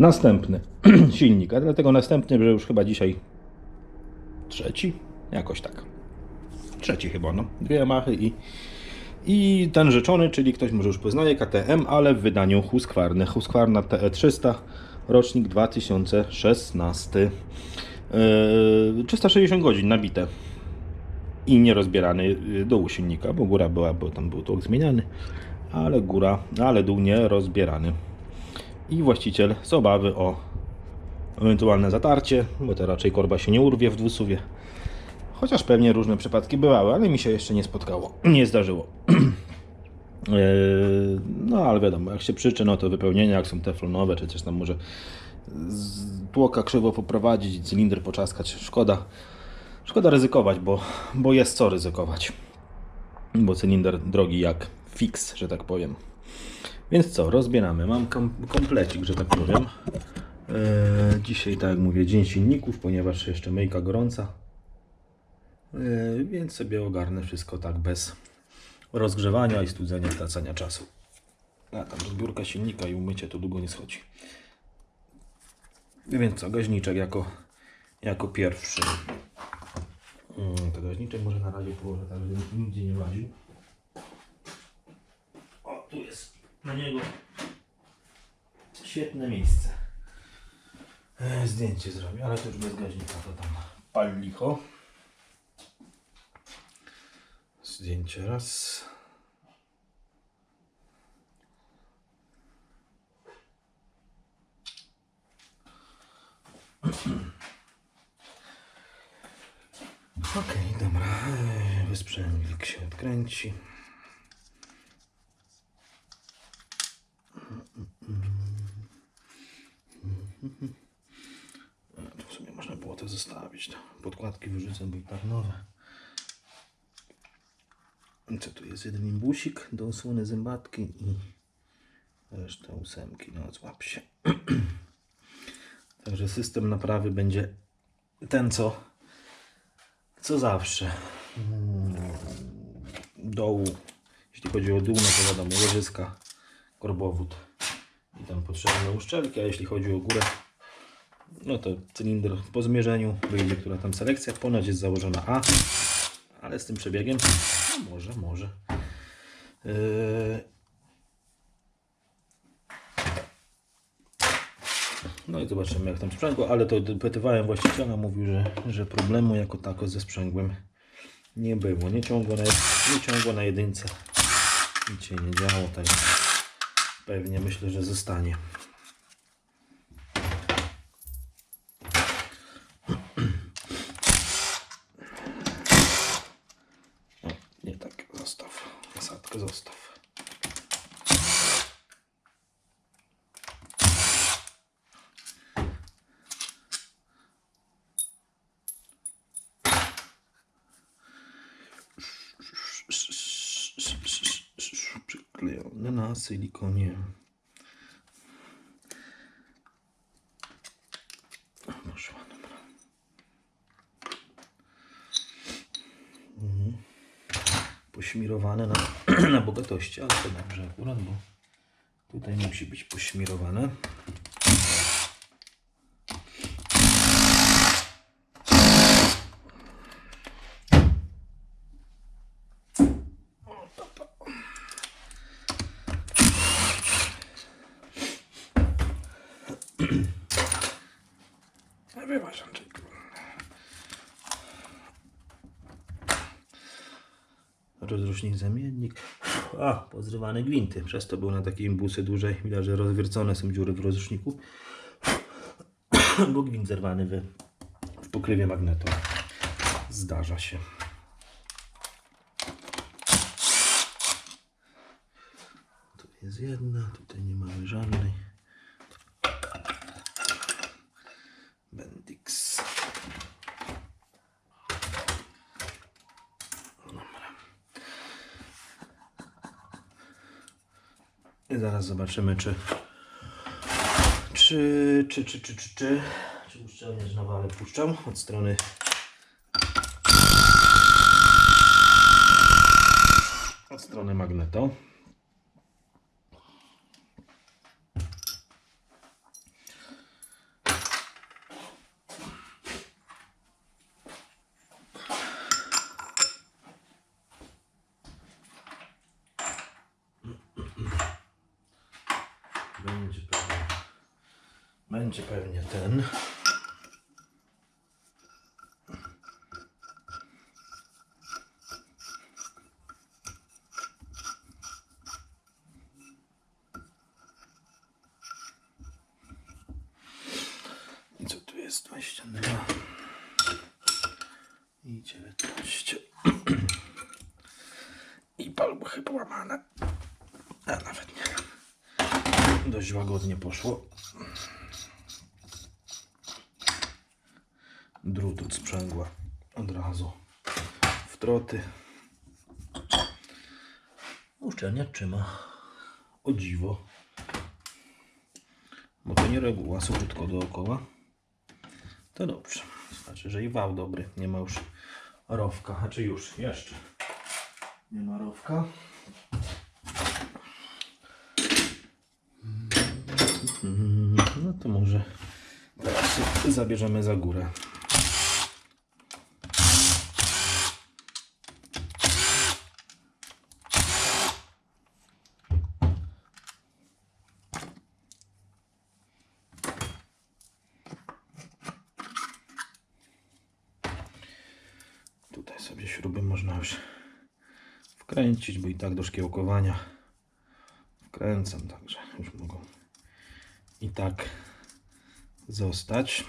Następny silnik, a dlatego następny, że już chyba dzisiaj trzeci, jakoś tak. Trzeci chyba, no. Dwie Yamahy i, i ten rzeczony, czyli ktoś może już poznaje, KTM, ale w wydaniu Husqvarna. Husqvarna TE300, rocznik 2016. Yy, 360 godzin nabite i nierozbierany yy, dół silnika, bo góra była, bo tam był tłok zmieniany, ale góra, ale dół nie rozbierany. I właściciel z obawy o ewentualne zatarcie, bo to raczej korba się nie urwie w dwusuwie. Chociaż pewnie różne przypadki bywały, ale mi się jeszcze nie spotkało, nie zdarzyło. Yy, No ale wiadomo, jak się przyczy, no to wypełnienia, jak są teflonowe, czy coś tam może tłoka krzywo poprowadzić, cylinder poczaskać, szkoda. Szkoda ryzykować, bo, bo jest co ryzykować. Bo cylinder drogi jak fix, że tak powiem. Więc co, rozbieramy. Mam kom komplecik, że tak powiem. Eee, dzisiaj, tak jak mówię, dzień silników, ponieważ jeszcze myjka gorąca. Eee, więc sobie ogarnę wszystko tak bez rozgrzewania i studzenia, tracenia czasu. A tam zbiórka silnika i umycie to długo nie schodzi. Więc co, gaźniczek jako, jako pierwszy. Mm, To gaźniczek może na razie położę tak, żeby nigdzie nie łaził. O, tu jest na niego świetne miejsce. E, zdjęcie zrobię, ale to już bez gaźnika, to tam pal licho. Zdjęcie raz. Okej, dobra. E, Wysprzęglik się odkręci. E, Tu w sumie można było to zostawić. to Podkładki wyrzucę, bo i tak nowe. Co tu jest? Jeden imbusik do osłony zębatki i reszta ósemki. No złap się. Także system naprawy będzie ten co, co zawsze. Mm, Dołu, jeśli chodzi o dół, no to wiadomo, łożyska, korbowód i tam potrzebne uszczelki, a jeśli chodzi o górę, no to cylinder po zmierzeniu wyjdzie, która tam selekcja, ponoć jest założona A, ale z tym przebiegiem, no może, może. Yy, No i zobaczymy jak tam sprzęgło, ale to dopytywałem właściciela, mówił, że, że problemu jako tako ze sprzęgłem nie było. Nie ciągło na, nie ciągło na jedynce. Nic się nie działo, tak pewnie myślę, że zostanie. O, nie tak, zostaw. Nasadkę zostaw. Przyklejone na silikonie. Poszła, dobra. Mhm. Pośmirowane na, na bogatości, ale to dobrze akurat, bo tutaj musi być pośmirowane. Rozrusznik zamiennik. A, pozrywane gwinty. Przez to był na takiej imbusy dłużej. Widać, że rozwiercone są dziury w rozruszniku. Bo gwint zerwany w, w pokrywie magnetu. Zdarza się. Tu jest jedna, tutaj nie mamy żadnej. Bendix. Dobra. I zaraz zobaczymy, czy czy, czy, czy, czy, czy, czy, czy wale puszczam od strony od strony magneto. Będzie pewnie. Będzie pewnie ten. I tu jest? 22 i 19. I paluchy połamane. A nawet nie. Dość łagodnie poszło. Drut od sprzęgła od razu w troty. Uszczelnia trzyma. O dziwo. Bo to nie reguła, suchutko dookoła. To dobrze. Znaczy, że i wał dobry. Nie ma już rowka. Znaczy już, jeszcze. Nie ma rowka. No to może teraz zabierzemy za górę. Tutaj sobie śruby można już bo i tak do szkiełkowania wkręcam, także już mogą i tak zostać.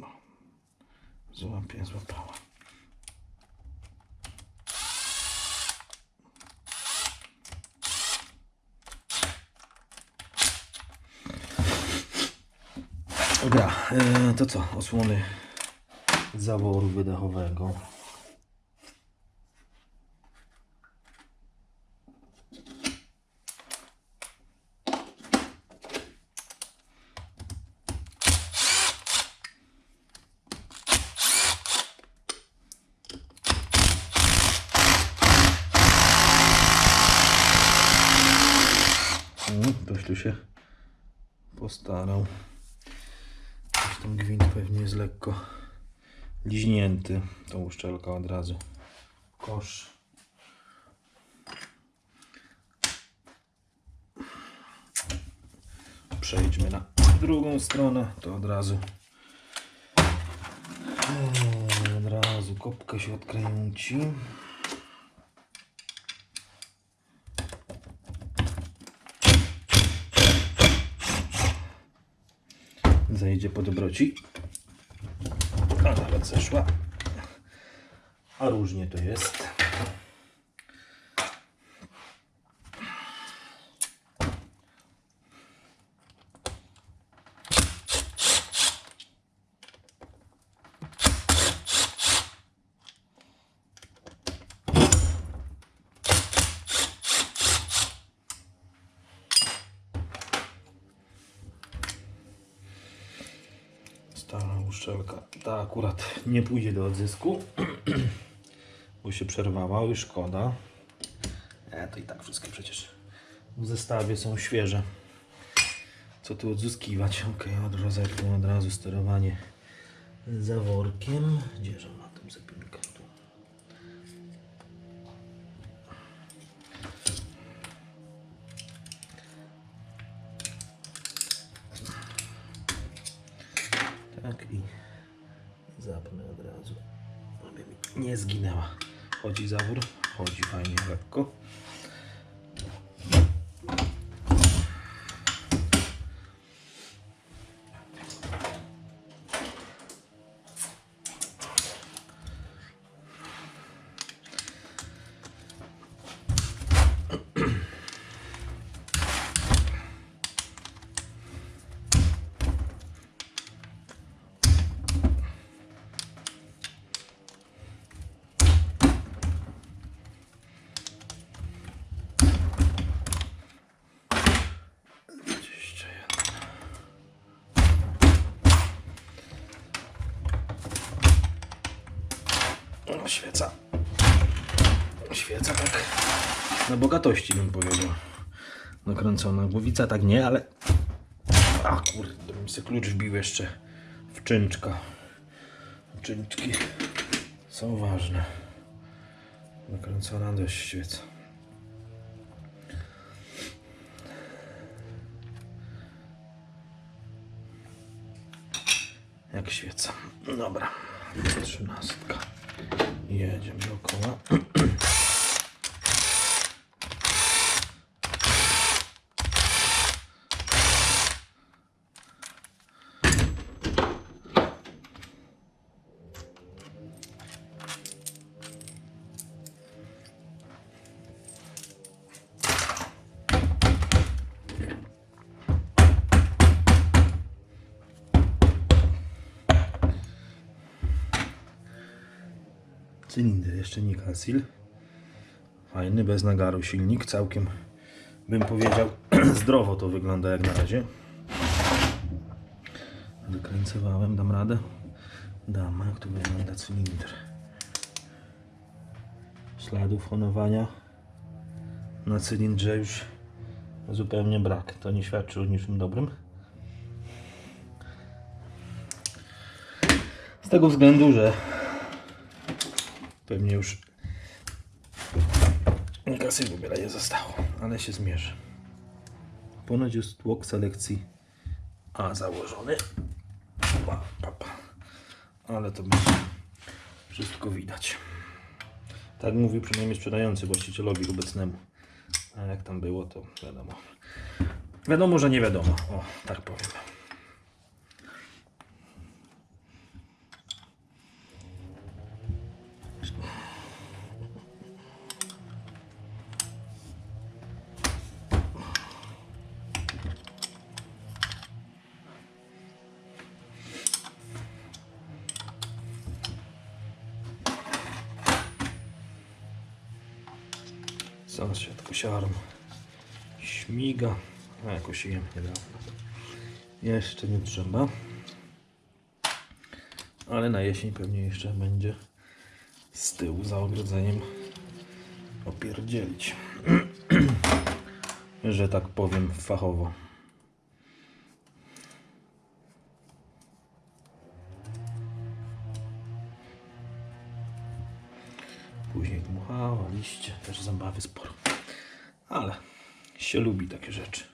No. Złapie, złapała. Dobra, e, to co? Osłony zaworu wydechowego. Ktoś tu się postarał. Tam gwint pewnie jest lekko liźnięty. Tą uszczelka od razu. Kosz. Przejdźmy na drugą stronę. To od razu. Eee, Od razu kopkę się odkręci. Zejdzie po dobroci. A nawet zeszła. A różnie to jest. Ta akurat nie pójdzie do odzysku, bo się przerwała, już szkoda. E, to i tak wszystkie przecież w zestawie są świeże. Co tu odzyskiwać? Ok, od rozerwy od razu sterowanie zaworkiem. Gdzieże ma nie zginęła. Chodzi zawór, chodzi fajnie, lekko. Na bogatości bym powiedział. Nakręcona. Głowica tak nie, ale... A kurde, bym sobie klucz wbił jeszcze wczynczka. Wczynczki są ważne. Nakręcona dość świeca. Jak świeca. Dobra. Trzynastka. Jedziemy dookoła. Cylinder, jeszcze nie Kasil. Fajny, bez nagaru silnik, całkiem bym powiedział zdrowo to wygląda jak na razie. Wykręcę wałem, dam radę. Dam, jak tu wygląda cylinder. Śladów honowania na cylindrze już zupełnie brak. To nie świadczy o niczym dobrym. Z tego względu, że Pewnie już kasy w ogóle nie zostało, ale się zmierzę. Ponoć jest tłok selekcji A założony. Pa, pa, pa. Ale to będzie wszystko widać. Tak mówił przynajmniej sprzedający właścicielowi obecnemu. A jak tam było, to wiadomo. Wiadomo, że nie wiadomo. O, tak powiem. Jem niedawno. Jeszcze nie trzeba. Ale na jesień pewnie jeszcze będzie z tyłu za ogrodzeniem opierdzielić. Że tak powiem fachowo. Później dmuchała, liście, też zabawy sporo. Ale się lubi takie rzeczy.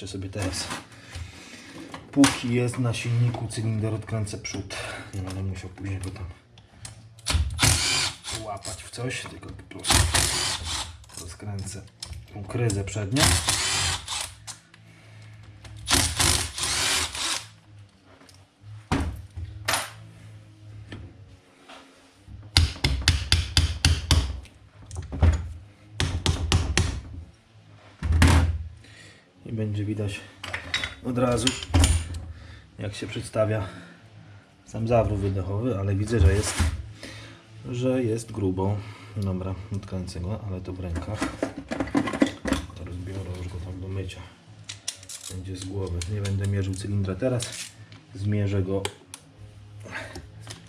Jeszcze sobie teraz, póki jest na silniku cylinder, odkręcę przód. Nie będę musiał później go tam łapać w coś, tylko po prostu rozkręcę tą kryzę przednią. i będzie widać od razu jak się przedstawia sam zawrót wydechowy, ale widzę, że jest że jest grubo. Dobra, odkręcę go, ale to w rękach. Teraz biorę już go tam do mycia. Będzie z głowy. Nie będę mierzył cylindra teraz. Zmierzę go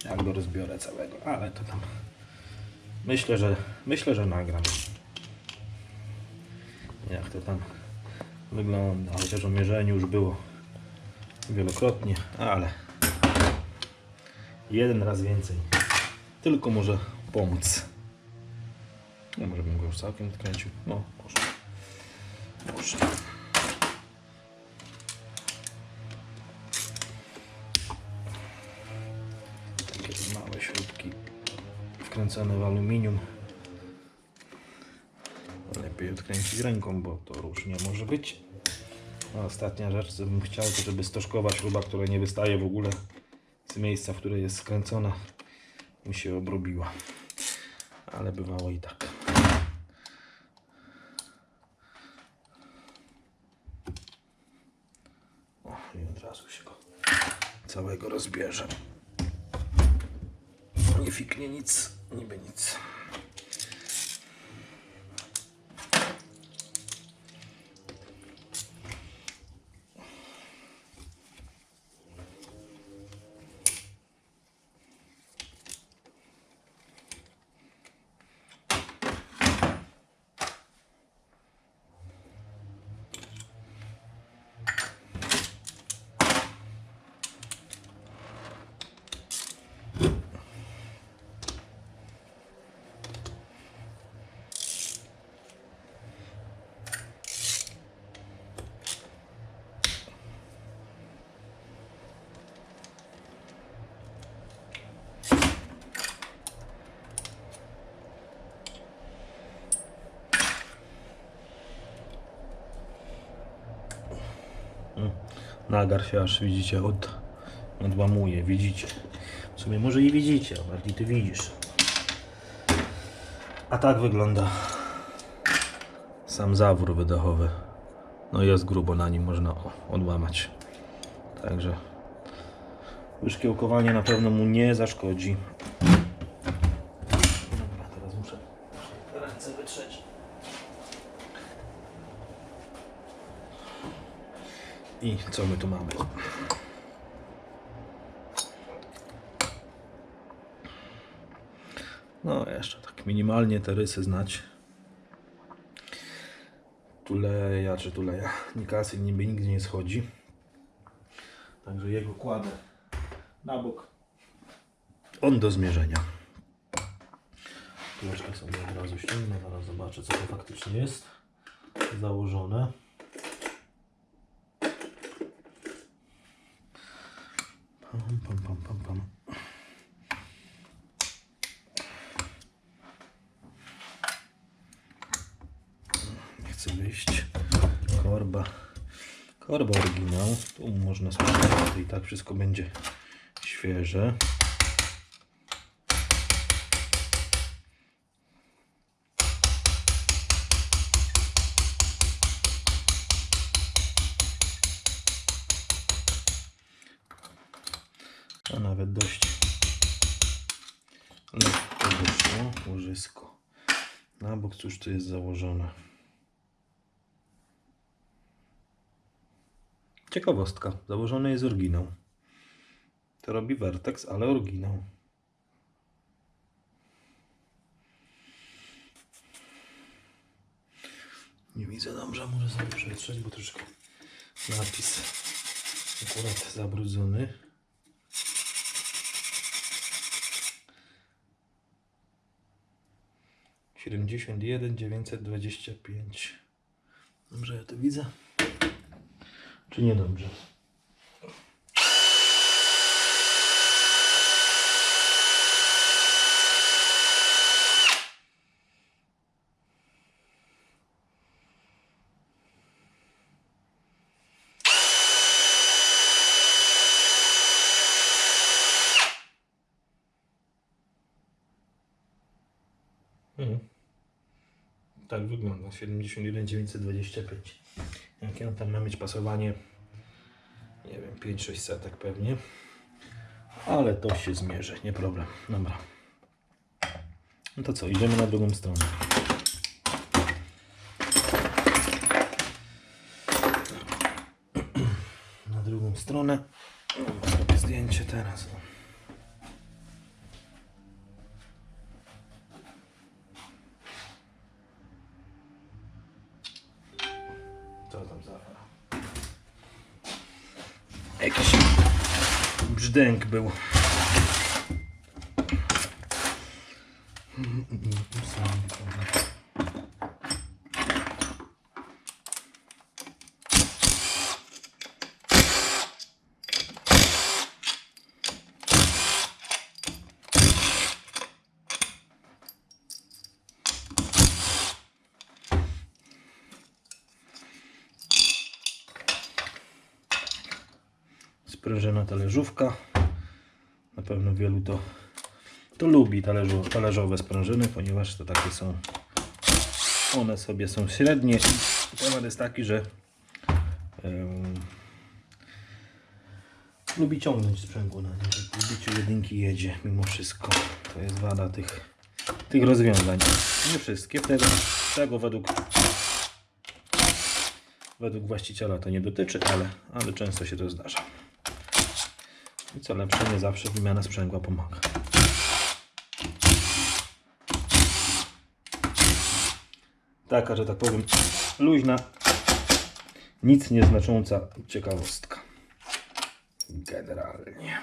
jak go rozbiorę całego, ale to tam myślę, że myślę, że nagram. Jak to tam wygląda, chociaż o mierzeniu już było wielokrotnie, ale jeden raz więcej. Tylko może pomóc. No może bym go już całkiem odkręcił. No, może. Może. Takie małe śrubki wkręcone w aluminium. Lepiej odkręcić ręką, bo to różnie może być. Ostatnia rzecz, co bym chciał, to żeby stożkowa śruba, która nie wystaje w ogóle z miejsca, w której jest skręcona, mi się obrobiła. Ale bywało i tak. O, i od razu się go całego rozbierze. Nie fiknie nic, niby nic. Nagar się aż widzicie od, odłamuje, widzicie. W sumie może i widzicie, a bardziej ty widzisz. A tak wygląda sam zawór wydechowy. No jest grubo na nim, można odłamać. Także wyszkiełkowanie na pewno mu nie zaszkodzi. Dobra, teraz muszę ręce wytrzeć. I co my tu mamy? No, jeszcze tak minimalnie te rysy znać. Tuleja czy tuleja. Nikasy niby nigdzie nie schodzi. Także jego kładę na bok. On do zmierzenia. Kuleczkę sobie od razu ściągnę, zaraz zobaczę co to faktycznie jest założone. Pam, pam, pam, pam. Nie chcę wyjść. Korba. Korba oryginał. Tu można sprawdzić, i tak wszystko będzie świeże. A nawet dość lekko wyszło łożysko. Na bok cóż tu jest założone. Ciekawostka. Założony jest oryginał. To robi Vertex, ale oryginał. Nie widzę dobrze, może sobie przetrzeć, bo troszkę napis akurat zabrudzony. Siedemdziesiąt jeden dziewięćset dwadzieścia pięć. Dobrze, ja to widzę. Czy nie dobrze? Mhm. Tak wygląda. 71 925. Jakie on tam ma mieć pasowanie? Nie wiem, 5-6 setek pewnie. Ale to się zmierzy, nie problem. Dobra. No to co, idziemy na drugą stronę. Na drugą stronę. Zrobię zdjęcie teraz. Co tam za Jakiś brzdęk był. Sprężyna talerzówka. Na pewno wielu to, to lubi talerzu, talerzowe sprężyny, ponieważ to takie są. One sobie są średnie. Temat jest taki, że em, lubi ciągnąć sprzęgło na nim. Lubi ci jedynki jedzie mimo wszystko. To jest wada tych, tych rozwiązań. Nie wszystkie. Tego, tego według według właściciela to nie dotyczy, ale, ale często się to zdarza. I co lepsze, nie zawsze wymiana sprzęgła pomaga. Taka, że tak powiem, luźna, nic nieznacząca ciekawostka. Generalnie.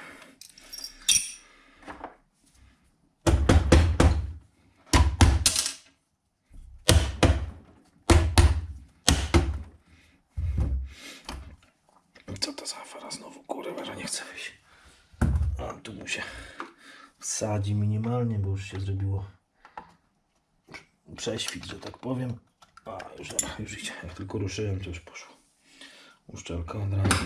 sadzi minimalnie, bo już się zrobiło prześwit, że tak powiem. A, już już. Jak tylko ruszyłem, to już poszło. Uszczelka od razu.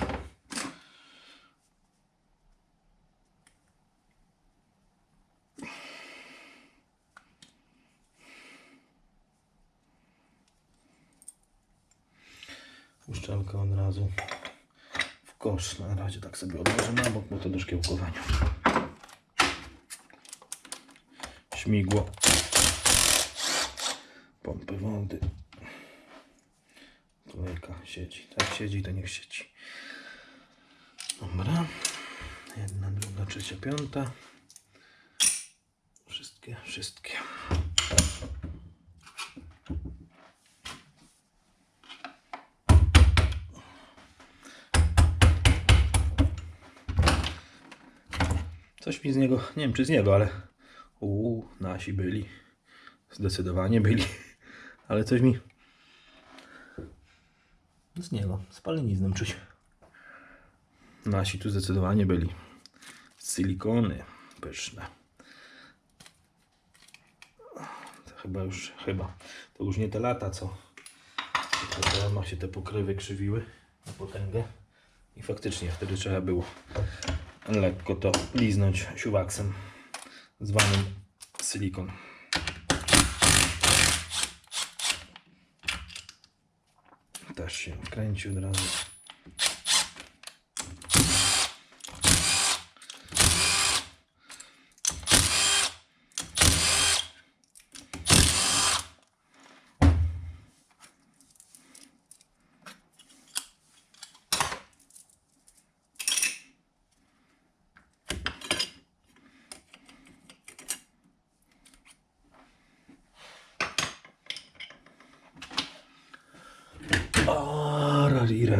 Uszczelka od razu w kosz. Na razie tak sobie odłożę na bok, bo to do szkiełkowania. Śmigło. Pompy wody. Kolejka siedzi. Tak siedzi, to niech siedzi. Dobra. Jedna, druga, trzecia, piąta. Wszystkie, wszystkie. Coś mi z niego, nie wiem czy z niego, ale uuu, nasi byli. Zdecydowanie byli. Ale coś mi z niego, spalenizną czuć. Nasi tu zdecydowanie byli. Silikony pyszne. To chyba już, chyba. To już nie te lata, co w się te pokrywy krzywiły na potęgę. I faktycznie wtedy trzeba było lekko to liznąć siuwaksem zwanym silikon. Też się kręci od razu.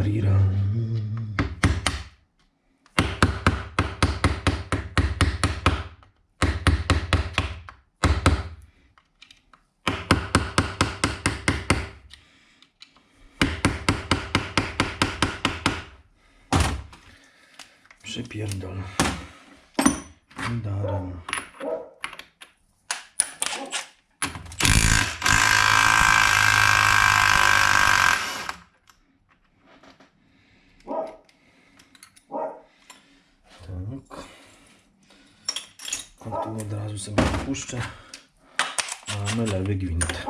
arirang. Tu od razu sobie puszczę. Mamy lewy gwint.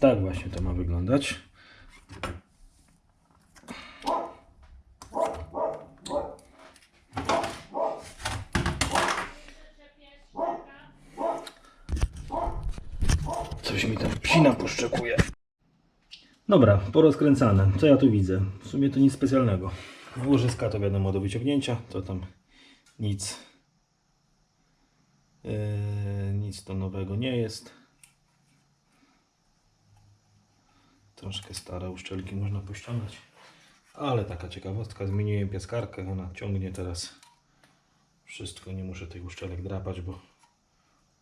Tak właśnie to ma wyglądać. Coś mi tam psina poszczekuje. Dobra, porozkręcane. Co ja tu widzę? W sumie to nic specjalnego. Łożyska to wiadomo do wyciągnięcia, to tam nic. Yy, nic to nowego nie jest. Troszkę stare uszczelki można pościągać. Ale taka ciekawostka, zmieniłem piaskarkę, ona ciągnie teraz wszystko, nie muszę tych uszczelek drapać, bo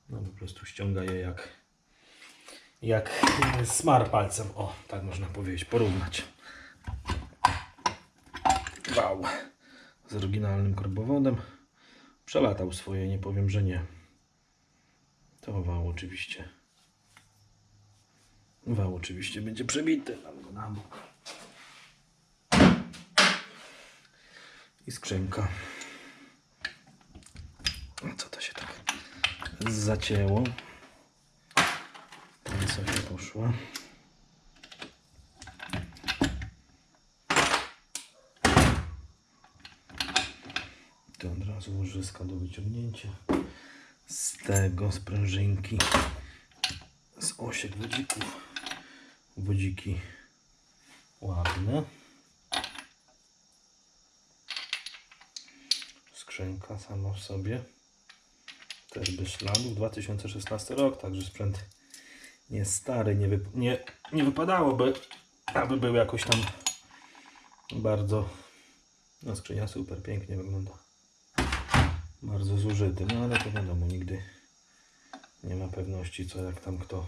no po prostu ściąga je jak jak e, smar palcem, o tak można powiedzieć, porównać. Wał z oryginalnym korbowodem. Przelatał swoje, nie powiem, że nie. To wał oczywiście. Wał oczywiście będzie przebity. Dam go na bok. I skrzynka. Co to się tak zacięło? Poszła. To od razu łożyska do wyciągnięcia. Z tego sprężynki. Z osiek wodzików. Wodziki ładne. Skrzynka sama w sobie. Też bez śladów. 2016 rok, także sprzęt nie stary, nie, wyp- nie, nie wypadałoby, aby był jakoś tam bardzo. No, skrzynia super, pięknie wygląda. Bardzo zużyty, no ale to wiadomo, nigdy nie ma pewności, co jak tam kto.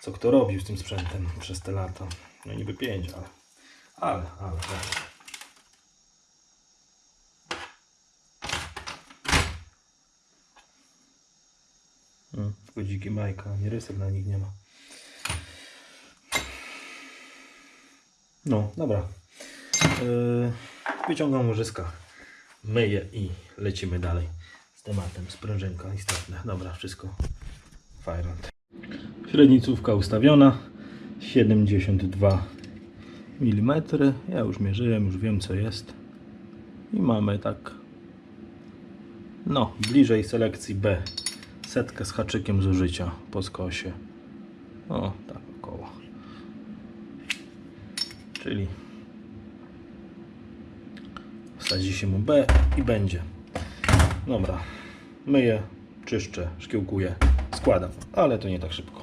Co kto robił z tym sprzętem przez te lata. No niby pięć, ale. Ale, ale. ale. Mm, Godziki Majka, nie rysek na nich nie ma. No, dobra. Yy, wyciągam łożyska, myję i lecimy dalej z tematem. Sprężynka istotne. Dobra, wszystko fajrant. Średnicówka ustawiona 72 mm. Ja już mierzyłem, już wiem co jest. I mamy tak no, bliżej selekcji B. Setkę z haczykiem zużycia po skosie. O, tak około. Czyli wsadzi się mu B i będzie. Dobra, myję, czyszczę, szkiełkuję, składam, ale to nie tak szybko.